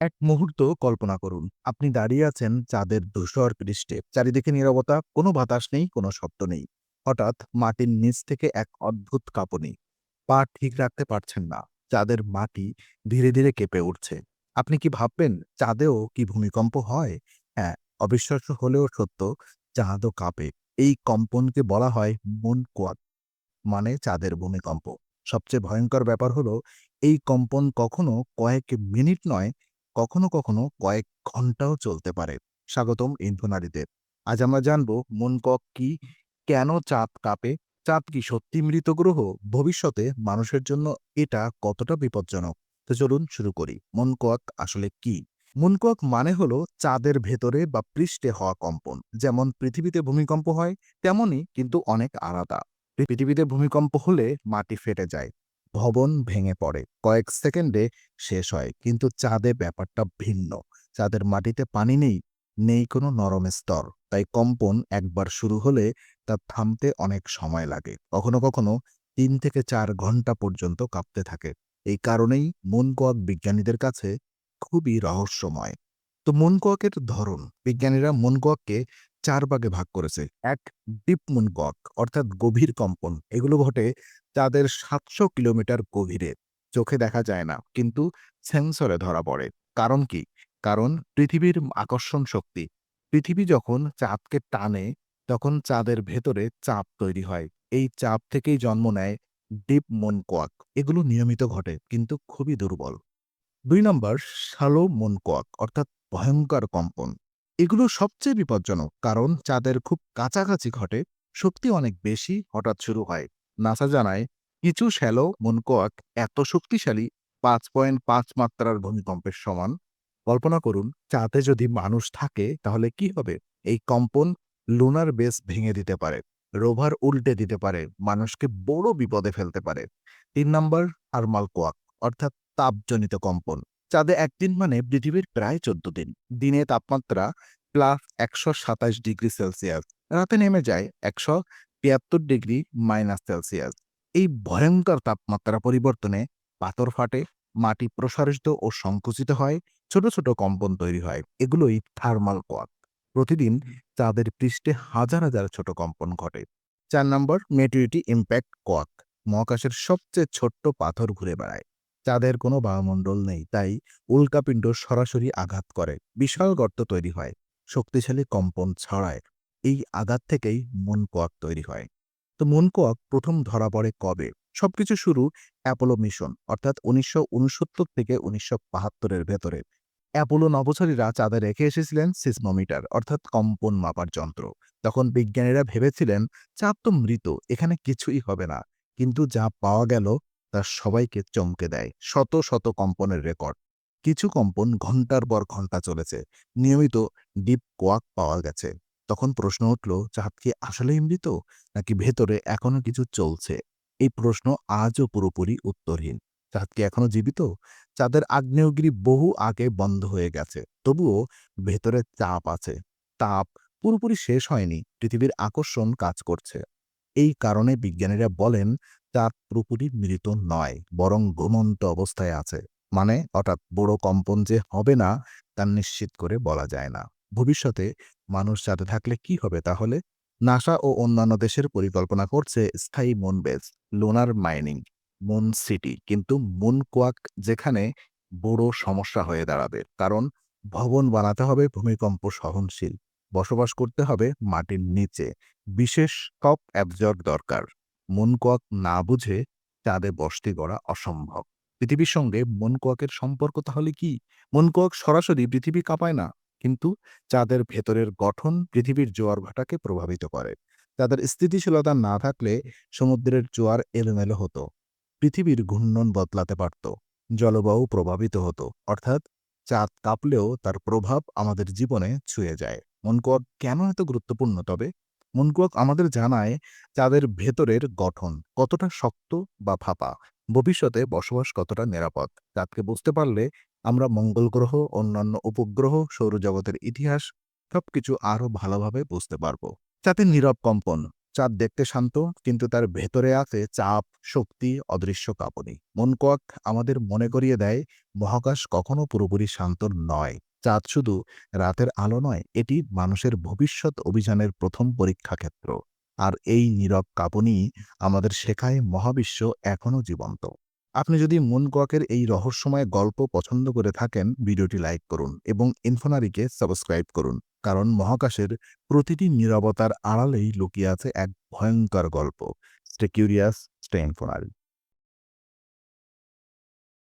এক মুহূর্ত কল্পনা করুন। আপনি দাঁড়িয়ে আছেন চাঁদের ধূসর পৃষ্ঠে। চারিদিকে নিরবতা, কোনো বাতাস নেই, কোনো শব্দ নেই। হঠাৎ মাটির নিচ থেকে এক অদ্ভুত কাঁপুনি। পা ঠিক রাখতে পারছেন না। চাঁদের মাটি ধীরে ধীরে কেঁপে উঠছে। আপনি কি ভাববেন, চাঁদেও কি ভূমিকম্প হয়? হ্যাঁ অবিশ্বাস্য হলেও সত্য, চাঁদও কাঁপে। এই কম্পনকে বলা হয় মন কোয়াক মানে চাঁদের ভূমিকম্প। সবচেয়ে ভয়ঙ্কর ব্যাপার হলো, এই কম্পন কখনো কয়েক মিনিট নয় কখনো কখনো কয়েক ঘন্টাও চলতে পারে। স্বাগতম ইনফোনারিতে আজ আমরা জানব মনকক কি, কেন চাঁদ কাঁপে? চাঁদ কি সত্যি মৃত গ্রহ? ভবিষ্যতে মানুষের জন্য এটা কতটা বিপজ্জনক? তো চলুন শুরু করি। মনকোয়াক আসলে কি? মনকোয়াক মানে হলো চাঁদের ভেতরে বা পৃষ্ঠে হওয়া কম্পন। যেমন পৃথিবীতে ভূমিকম্প হয়, তেমনই কিন্তু অনেক আলাদা। পৃথিবীতে ভূমিকম্প হলে মাটি ফেটে যায়। ভবন ভেঙে পড়ে। কয়েক সেকেন্ডে শেষ হয়, কিন্তু চাঁদে ব্যাপারটা ভিন্ন। চাঁদের মাটিতে পানি নেই নেই কোনো নরম স্তর। তাই কম্পন একবার শুরু হলে তা থামতে অনেক সময় লাগে। কখনো কখনো তিন থেকে চার ঘণ্টা পর্যন্ত কাঁপতে থাকে। এই কারণেই মনকোয়াক বিজ্ঞানীদের কাছে খুবই রহস্যময়। তো মনকোয়াকের ধরন, বিজ্ঞানীরা মনকোয়াককে চার ভাগে ভাগ করেছে। এক ডিপ মুনকক অর্থাৎ গভীর কম্পন। এগুলো ঘটে চাঁদের সাতশো কিলোমিটার গভীরে। চোখে দেখা যায় না, কিন্তু সেন্সরে ধরা পড়ে। কারণ কি? কারণ পৃথিবীর আকর্ষণ শক্তি। পৃথিবী যখন চাঁদকে টানে, তখন চাঁদের ভেতরে চাপ তৈরি হয়। এই চাপ থেকেই জন্ম নেয় ডিপ মনকোয়াক এগুলো নিয়মিত ঘটে, কিন্তু খুবই দুর্বল। দুই নম্বর, শালো মনকোয়াক অর্থাৎ ভয়ঙ্কর কম্পন। এগুলো সবচেয়ে বিপজ্জনক কারণ চাঁদের খুব কাছাকাছি ঘটে, শক্তি অনেক বেশি হঠাৎ শুরু হয়। নাসা জানায়, কিছু শ্যালো মনকোয়াক এত শক্তিশালী, পাঁচ পয়েন্ট পাঁচ মাত্রার ভূমিকম্পের সমান। কল্পনা করুন, চাঁদে যদি মানুষ থাকে, তাহলে কি হবে? এই কম্পন লুনার বেস ভেঙে দিতে পারে, রোভার উল্টে দিতে পারে, মানুষকে বড় বিপদে ফেলতে পারে। তিন নম্বর, থার্মাল কোয়াক, অর্থাৎ তাপজনিত কম্পন। চাঁদে একদিন মানে পৃথিবীর প্রায় চোদ্দ দিন। দিনে তাপমাত্রা প্লাস একশো সাতাশ ডিগ্রি সেলসিয়াস। রাতে নেমে যায় একশো তিয়াত্তর ডিগ্রি মাইনাস সেলসিয়াস। এই ভয়ঙ্কর তাপমাত্রা পরিবর্তনে পাথর ফাটে, মাটি প্রসারিত ও সংকুচিত হয়, ছোট ছোট কম্পন তৈরি হয়। এগুলোই থার্মাল কোয়াক প্রতিদিন চাঁদের পৃষ্ঠে হাজার হাজার ছোট কম্পন ঘটে। চার নম্বর মেটিউরিটি ইম্প্যাক্ট কোয়াক মহাকাশের সবচেয়ে ছোট্ট পাথর ঘুরে বেড়ায়। চাঁদের কোনো বায়ুমণ্ডল নেই, তাই উল্কাপিণ্ড সরাসরি আঘাত করে। বিশাল গর্ত তৈরি হয়। শক্তিশালী কম্পন ছড়ায় এই আঘাত থেকেই মন কোয়াক তৈরি হয়। তো মন কোয়াক প্রথম ধরা পড়ে কবে? সবকিছু শুরু অ্যাপোলো মিশন, অর্থাৎ উনিশশো থেকে উনিশশো ভেতরে। অ্যাপোলো নভোচারীরা চাঁদে রেখে এসেছিলেন সিসমোমিটার, অর্থাৎ কম্পন মাপার যন্ত্র। তখন বিজ্ঞানীরা ভেবেছিলেন, চাঁদ তো মৃত, এখানে কিছুই হবে না। কিন্তু যা পাওয়া গেল, তা সবাইকে চমকে দেয়, শত শত কম্পনের রেকর্ড। কিছু কম্পন ঘণ্টার পর ঘণ্টা চলেছে। নিয়মিত ডিপ কোয়াক পাওয়া গেছে। তখন প্রশ্ন উঠল, চাঁদ কি আসলেই মৃত? নাকি ভেতরে এখনও কিছু চলছে? এই প্রশ্ন আজও পুরোপুরি উত্তরহীন। চাঁদ কি এখনও জীবিত? চাঁদের আগ্নেয়গিরি বহু আগে বন্ধ হয়ে গেছে। তবুও ভেতরে চাপ আছে। তাপ পুরোপুরি শেষ হয়নি। পৃথিবীর আকর্ষণ কাজ করছে। এই কারণে বিজ্ঞানীরা বলেন, চাঁদ পুরোপুরি মৃত নয়, বরং ঘুমন্ত অবস্থায় আছে। মানে হঠাৎ বড় কম্পন যে হবে না, তা নিশ্চিত করে বলা যায় না। ভবিষ্যতে মানুষ চাঁদে থাকলে কি হবে তাহলে? নাসা ও অন্যান্য দেশের পরিকল্পনা করছে স্থায়ী moon base lunar mining, moon city. কিন্তু মুন কোয়াক যেখানে বড় সমস্যা হয়ে দাঁড়াবে, কারণ ভবন বানাতে হবে ভূমিকম্প সহনশীল। বসবাস করতে হবে মাটির নিচে। বিশেষ টপ অ্যাবজর্ব দরকার। মনকোয়াক না বুঝে চাঁদে বসতি গড়া অসম্ভব। পৃথিবীর সঙ্গে মনকোয়াকের সম্পর্ক তাহলে কি? মনকোয়াক সরাসরি পৃথিবী কাঁপায় না, কিন্তু চাঁদের ভেতরের গঠন পৃথিবীর জোয়ার ভাটাকে প্রভাবিত করে। চাঁদের স্থিতিশীলতা না থাকলে সমুদ্রের জোয়ার এলোমেলো হতো, পৃথিবীর ঘূর্ণন বদলাতে পারত, জলবায়ু প্রভাবিত হতো, অর্থাৎ চাঁদ কাঁপলেও তার প্রভাব আমাদের জীবনে ছুঁয়ে যায়। মনকোয়াক কেন এত গুরুত্বপূর্ণ তবে? মনকুয়াক আমাদের জানায় চাঁদের ভেতরের গঠন কতটা শক্ত বা ফাঁপা ভবিষ্যতে বসবাস কতটা নিরাপদ? চাঁদকে বুঝতে পারলে আমরা মঙ্গল গ্রহ, অন্যান্য উপগ্রহ, সৌরজগতের ইতিহাস সবকিছু আরও ভালোভাবে বুঝতে পারব। চাঁদের নীরব কম্পন, চাঁদ দেখতে শান্ত, কিন্তু তার ভেতরে আছে চাপ, শক্তি, অদৃশ্য কাঁপনি। মনকোয়াক আমাদের মনে করিয়ে দেয়, মহাকাশ কখনো পুরোপুরি শান্ত নয়। চাঁদ শুধু রাতের আলো নয়, এটি মানুষের ভবিষ্যৎ অভিযানের প্রথম পরীক্ষা ক্ষেত্র আর এই নীরব কাঁপনি আমাদের শেখায় মহাবিশ্ব এখনও জীবন্ত। আপনি যদি মুন ককের এই রহস্যময় গল্প পছন্দ করে থাকেন, ভিডিওটি লাইক করুন এবং ইনফোনারিকে সাবস্ক্রাইব করুন, কারণ মহাকাশের প্রতিটি নিরবতার আড়ালেই লুকিয়ে আছে এক ভয়ঙ্কর গল্প। Stay curious, stay Infonary.